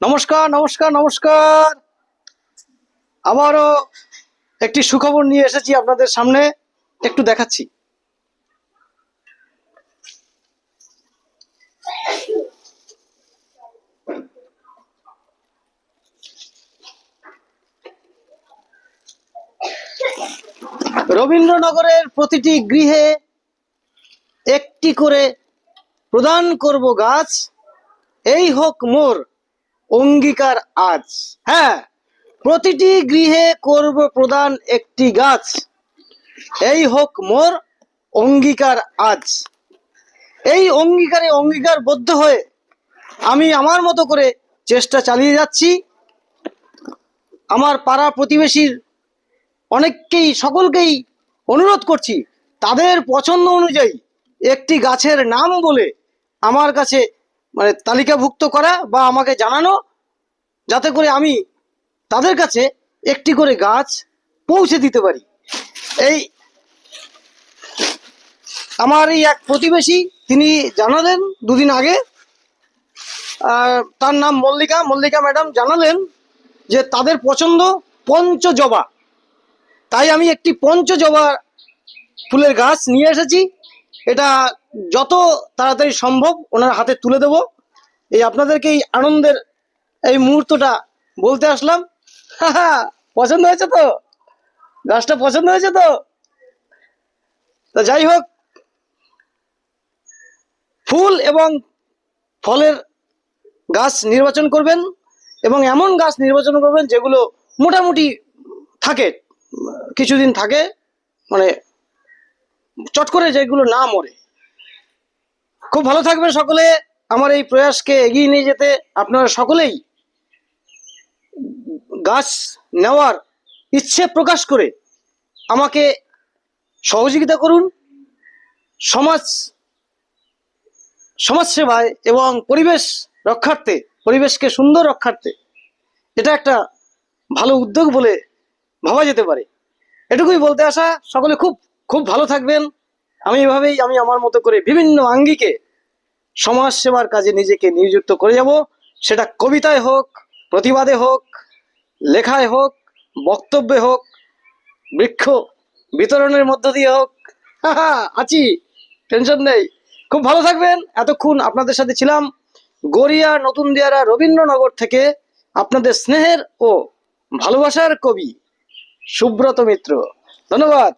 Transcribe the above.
নমস্কার নমস্কার নমস্কার। আবারও একটি সুখবর নিয়ে এসেছি আপনাদের সামনে, একটু দেখাচ্ছি। রবীন্দ্রনগরের প্রতিটি গৃহে একটি করে প্রদান করব গাছ, এই হোক মোর। অঙ্গীকার আজ। হ্যাঁ প্রতিটি গৃহে করব প্রদান একটি গাছ। এই হোক মোর অঙ্গীকার আজ। এই অঙ্গীকারে অঙ্গীকারবদ্ধ হয়ে আমি আমার মতো করে চেষ্টা চালিয়ে যাচ্ছি। আমার পাড়া প্রতিবেশীর অনেককেই, সকলকেই অনুরোধ করছি, তাদের পছন্দ অনুযায়ী একটি গাছের নাম বলে আমার কাছে মানে তালিকাভুক্ত করা বা আমাকে জানানো, যাতে করে আমি তাদের কাছে একটি করে গাছ পৌঁছে দিতে পারি। এই আমার এই এক প্রতিবেশী, তিনি জানালেন দুদিন আগে তার নাম মল্লিকা। মল্লিকা ম্যাডাম জানালেন যে তাদের পছন্দ পঞ্চজবা। তাই আমি একটি পঞ্চজবা ফুলের গাছ নিয়ে এসেছি। এটা যত তাড়াতাড়ি সম্ভব ওনার হাতে তুলে দেব। এই আপনাদেরকে এই আনন্দের এই মুহূর্তটা বলতে আসলাম। পছন্দ হয়েছে তো? গাছটা পছন্দ হয়েছে তো? তা যাই হোক, ফুল এবং ফলের গাছ নির্বাচন করবেন এবং এমন গাছ নির্বাচন করবেন যেগুলো মোটামুটি থাকে, কিছুদিন থাকে মানে চট করে যেগুলো না মরে। খুব ভালো থাকবেন সকলে। আমার এই প্রয়াসকে এগিয়ে নিয়ে যেতে আপনারা সকলেই গাছ নেওয়ার ইচ্ছে প্রকাশ করে আমাকে সহযোগিতা করুন। সমাজ, সমাজসেবায় এবং পরিবেশ রক্ষার্থে, পরিবেশকে সুন্দর রক্ষার্থে এটা একটা ভালো উদ্যোগ বলে ভাবা যেতে পারে। এটুকুই বলতে আসা সকলে খুব খুব ভালো থাকবেন। আমি এভাবেই আমি আমার মতো করে বিভিন্ন আঙ্গিকে সমাজ সেবার কাজে নিজেকে নিযুক্ত করে যাব। সেটা কবিতায় হোক, প্রতিবাদে হোক, লেখায় হোক, বক্তব্যে হোক, বৃক্ষ বিতরণের মধ্য দিয়ে হোক। আছি, টেনশন নেই। খুব ভালো থাকবেন। এতক্ষণ আপনাদের সাথে ছিলাম গড়িয়া নতুন দিয়ারা রবীন্দ্রনগর থেকে আপনাদের স্নেহের ও ভালোবাসার কবি সুব্রত মিত্র। ধন্যবাদ।